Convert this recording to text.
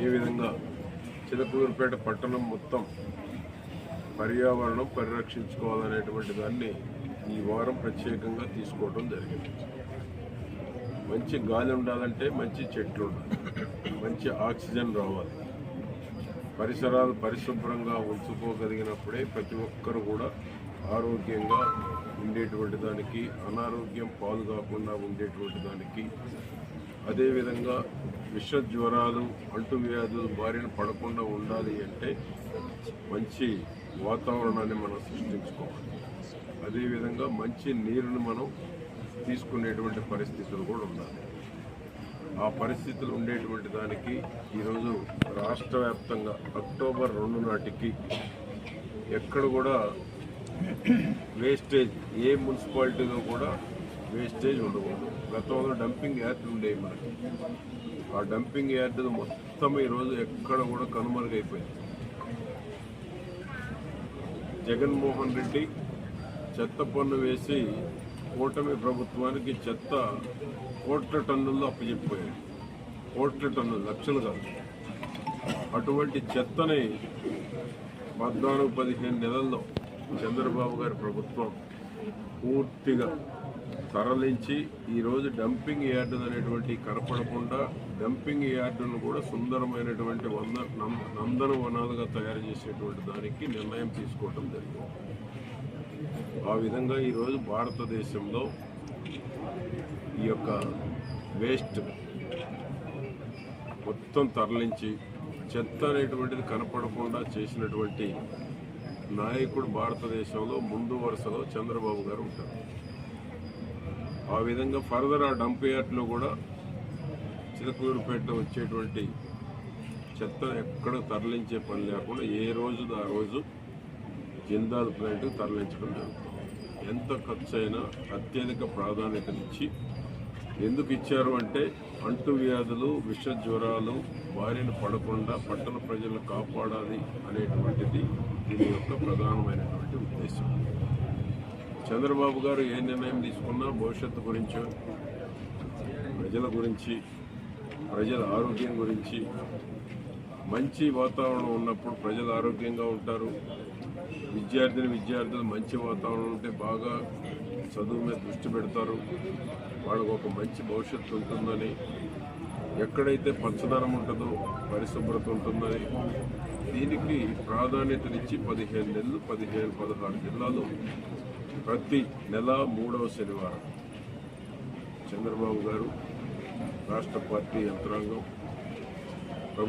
ఏ విధంగా చిలకలూరుపేట పట్టణం మొత్తం పర్యావరణం పరిరక్షించుకోవాలనేటువంటి దాన్ని ఈ వారం ప్రత్యేకంగా తీసుకోవడం జరిగింది. మంచి గాలి ఉండాలంటే మంచి చెట్లు ఉండాలి. మంచి ఆక్సిజన్ రావాలి. పరిసరాలు పరిశుభ్రంగా ఉంచుకోగలిగినప్పుడే ప్రతి ఒక్కరు కూడా ఆరోగ్యంగా ఉండేటువంటి దానికి అనారోగ్యం పాలు కాకుండా ఉండేటువంటి దానికి అదేవిధంగా విష జ్వరాలు అంటువ్యాధులు బారిన పడకుండా ఉండాలి అంటే మంచి వాతావరణాన్ని మనం సృష్టించుకోవాలి. అదేవిధంగా మంచి నీరుని మనం తీసుకునేటువంటి పరిస్థితులు కూడా ఉండాలి. ఆ పరిస్థితులు ఉండేటువంటి దానికి ఈరోజు రాష్ట్ర వ్యాప్తంగా అక్టోబర్ రెండు నాటికి ఎక్కడ కూడా వేస్టేజ్ ఏ మున్సిపాలిటీలో కూడా వేస్టేజ్ ఉండకూడదు గతంలో డంపింగ్ యార్డ్ ఉండేవి మనకి ఆ డంపింగ్ యార్డ్ మొత్తం ఈరోజు ఎక్కడ కూడా కనుమరుగైపోయింది జగన్మోహన్ రెడ్డి చెత్త పన్ను వేసి కూటమి ప్రభుత్వానికి చెత్త కోట్ల టన్నుల్లో అప్పచెప్పిపోయాడు కోట్ల టన్నులు లక్షలు కాదు అటువంటి చెత్తని పద్నాలుగు పదిహేను నెలల్లో చంద్రబాబు గారి ప్రభుత్వం పూర్తిగా తరలించి ఈరోజు డంపింగ్ యార్డు అనేటువంటి కనపడకుండా డంపింగ్ యార్డును కూడా సుందరమైనటువంటి వంద నందన వనాలుగా తయారు చేసేటువంటి దానికి నిర్ణయం తీసుకోవటం జరిగింది. ఆ విధంగా ఈరోజు భారతదేశంలో ఈ యొక్క వేస్ట్ మొత్తం తరలించి చెత్త అనేటువంటిది కనపడకుండా చేసినటువంటి నాయకుడు భారతదేశంలో ముందు వరుసలో చంద్రబాబు గారు ఉంటారు. ఆ విధంగా ఫర్దర్ ఆ డంప్ యార్డ్లో కూడా చిలకూరుపేట వచ్చేటువంటి చెత్త ఎక్కడ తరలించే పని లేకుండా ఏ రోజు ఆ రోజు జిందాల్ ప్లాంట్ తరలించడం జరుగుతుంది. ఎంత ఖర్చు అయినా అత్యధిక ప్రాధాన్యతనిచ్చి ఎందుకు ఇచ్చారు అంటే అంటువ్యాధులు విష జ్వరాలు బారిన పడకుండా పట్టణ ప్రజలను కాపాడాలి అనేటువంటిది దీని యొక్క ప్రధానమైనటువంటి ఉద్దేశం. చంద్రబాబు గారు ఏ నిర్ణయం తీసుకున్నా భవిష్యత్తు గురించి ప్రజల గురించి ప్రజల ఆరోగ్యం గురించి మంచి వాతావరణం ఉన్నప్పుడు ప్రజలు ఆరోగ్యంగా ఉంటారు. విద్యార్థిని విద్యార్థులు మంచి వాతావరణం ఉంటే బాగా చదువు మీద దృష్టి పెడతారు. వాళ్ళకు ఒక మంచి భవిష్యత్తు ఉంటుందని ఎక్కడైతే పచ్చదనం ఉంటుందో పరిశుభ్రత ఉంటుందని దీనికి ప్రాధాన్యతనిచ్చి పదిహేను నెలలు పదిహేను పదహారు జిల్లాలు ప్రతి నెల మూడవ శనివారం చంద్రబాబు గారు రాష్ట్ర పార్టీ యంత్రాంగం